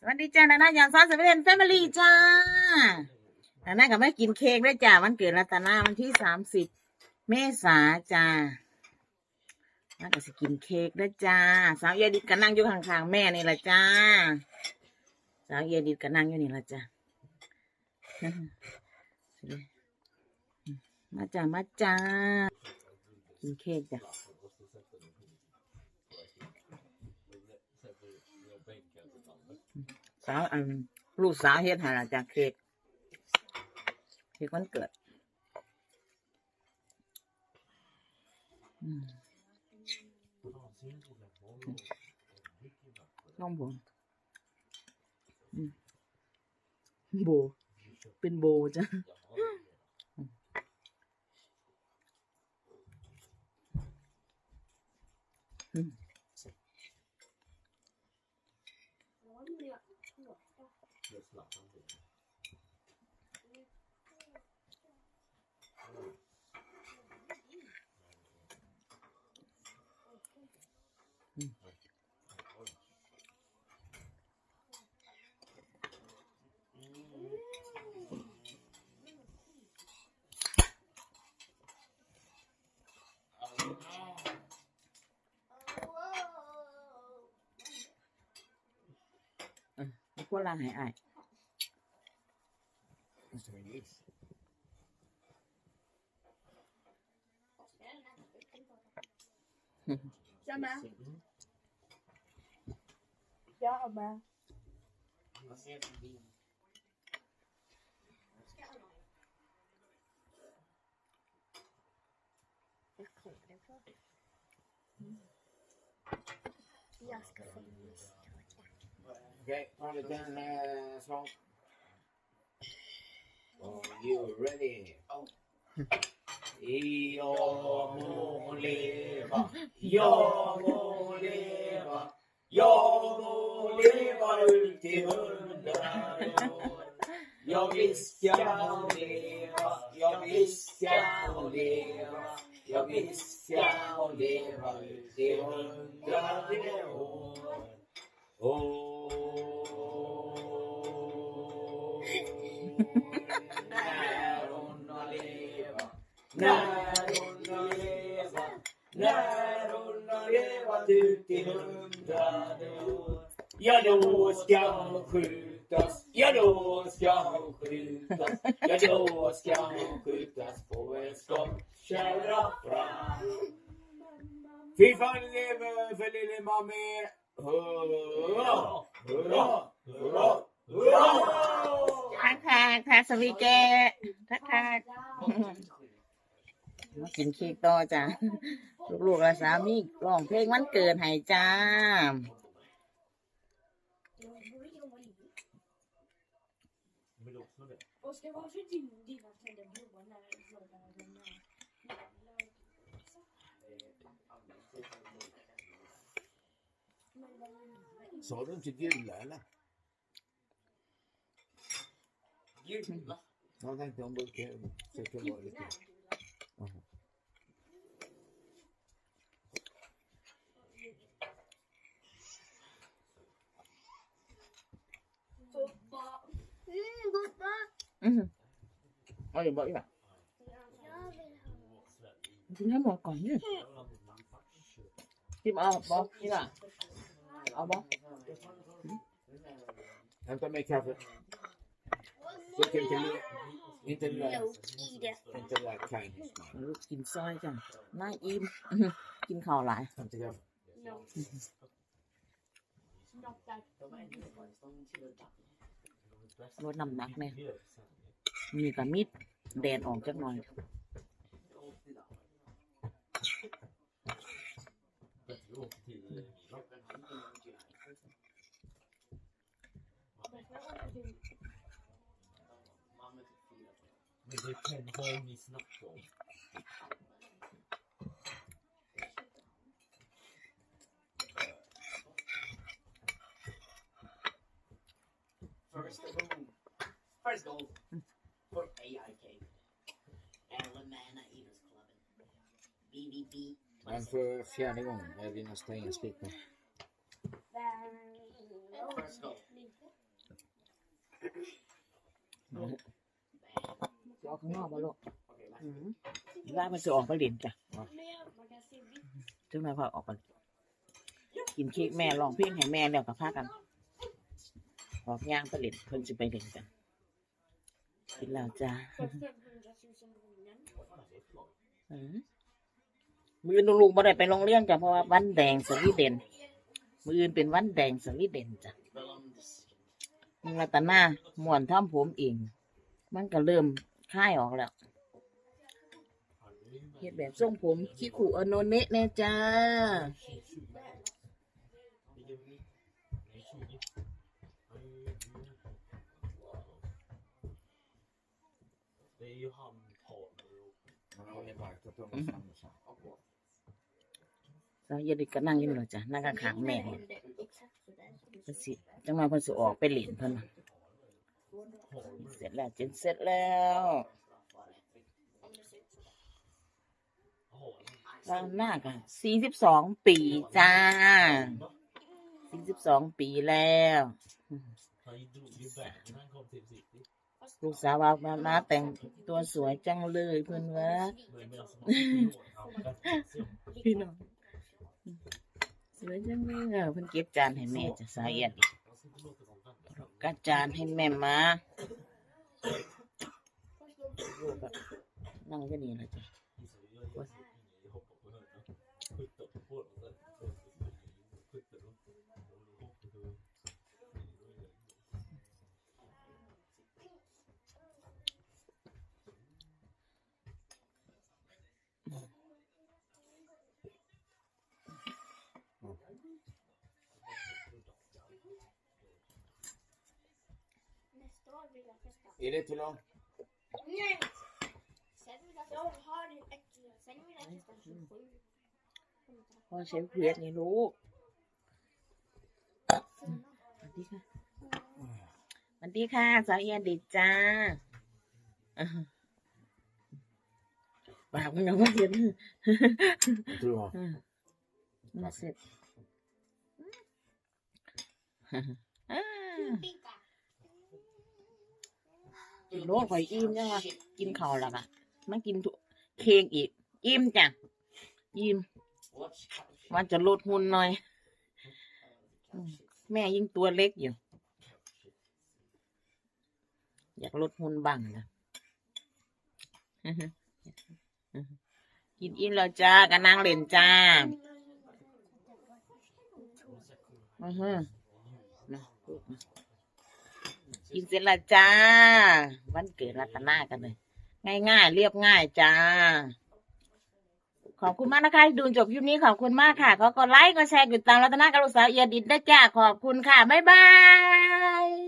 สวัสดีจ้านานาอย่างซอสเซเว่นแฟมิลี่จ้านานากับแม่กินเค้กด้วยจ้าวันเกิดรัตนาวันที่สามสิบเมษาจ้านาก็สิกินเค้กด้วยจ้า สาวเยดิดก็นั่งอยู่ข้างๆแม่นี่แหละจ้า สาวเยดิดก็นั่งอยู่นี่แหละจ้ามาจ้ามาจ้ากินเค้กจ้ะ สาวอันลูกสาวเฮ็ดให้ล่ะจากเค้กเค้กวันเกิด อืมน้องผมอืมโบ เป็นโบจ้ะอืมไม่ควรล้างให้อาย That's very nice. ใช่ไหมเดี๋ยวเอามา Jag ska få lyssna. Okay, the ten uh, song. Are you ready? Oh. Jag må leva, jag må leva, jag må leva ut i hundra år. Jag visst jag leva, jag visst jag leva, jag visst hundrade. Åh, när hon har levat, när hon har levat ut i hundrade år. Ja, då ska hon skjutas, ja, då ska hon skjutas, ja, då ska hon skjutas på en skottkärra fram. Fy fan lever för lille mamma! Hurra, hurra, hurra, hurra! Tack, tack, tack så mycket! มากินเค้กต่อจ้ะลูกๆและสามีร้องเพลงวันเกิดให้จ้า Oskar, varför är din, dina tänder blåa när blåa när de är... Sa du inte gula eller? Gula. Jag tänkte om det försöker vara lite... Jaha. Pappa! Mm, pappa! อือ เอาอยู่บ่อีกอะกินให้หมดก่อนนี่กินเอาบ่นี่ล่ะเอาบ่ทำตัวไม่แคบเลย So can can you interact interact kindness กินซอยจังน่าอิ่มกินข้าวหลาย come together ลดน้ำหนักเนี่ย มีกับมิดแดดออกจักหน่อย Men det är Penholm ni snackar om. First goal. First goal for AIK. Alamana Eaters Club. BBB. Men för fjärde gången är vi nästa inspik nu. First goal. ออกข้างนอกมาลูกอืมว่ามันจะออกมาเล่นจ้ะ Mer magasin. จังไรพอออกมากินเค้กแม่ลองเพลงให้แม่แล้วกับพากันออกย่างไปเล่นเพิ่นจะไปเล่นกัน กินแล้วจ้า För 500 000 kronor. อืมมืออนลูกบ่ได้ไปโรงเรียนจ้ะเพราะว่าวันแดงสวีเดนมืออื่นเป็นวันแดงสวีเดนจ้ะมึงรัตนาม่วนทำผมเอง มันก็เริ่มคลายออกแล้วเฮ็ดแบบทรงผมคิคุอโนเนะแน่จ้า Det är ju han Paul. สาวเยดิก็นั่งอยู่นี่แหละจ้ะนั่งข้างๆแม่นี่เพิ่นสิจังมาเพิ่นสิออกไปเล่นเพิ่นน่ะเสร็จแล้วเจนเสร็จแล้วตอนหน้าก็สี่สิบสองปีจ้าสี่สิบสองปีแล้ว Han drog ju bär när han kom till city. ลูกสาวว่ามามาแต่งตัวสวยจังเลยเพิ่นว่า Men medan han var พี่น้องสวยจังเลยอะเพิ่นเก็บจานให้แม่จ้ะสาวเอียดกัดจานให้แม่มาลูกก็นั่งอยู่นี่แหละจ้ะ Nästa år vill jag testa. Är det till långt? Nej! Sen vill jag, jag har ett, sen vill jag testa 27. พ่อเชฟเพียรนี่ ลูกสวัสดีค่ะสวัสดีค่ะสาวเอียนดิจ้าอ่าปากมันยังไม่เห็น Jag tror det var. อืมมาเสร็จอ่า Pinka. กินโลดข่อยอิ่มยังวะกินข้าวแล้วก็มากินทุเค้กอีก อิ่มจ้ะอิ่มมันจะลดหุ่นหน่อย แม่ยิ่งตัวเล็กอยู่ อยากลดหุ่นบ้างนะกินอิ่มแล้วจ้ากันนางเล่นจ้าอือฮึนะ กินเสร็จละจ้า วันเกิดรัตนากันเลย ง่ายๆ เรียบง่ายจ้า ขอบคุณมากนะคะที่ดูจบคลิปนี้ขอบคุณมากค่ะขอกดไลค์กดแชร์กดติดตามรัตนากับลูกสาวเอียดิดได้วยจ้าขอบคุณค่ะ บ๊ายบาย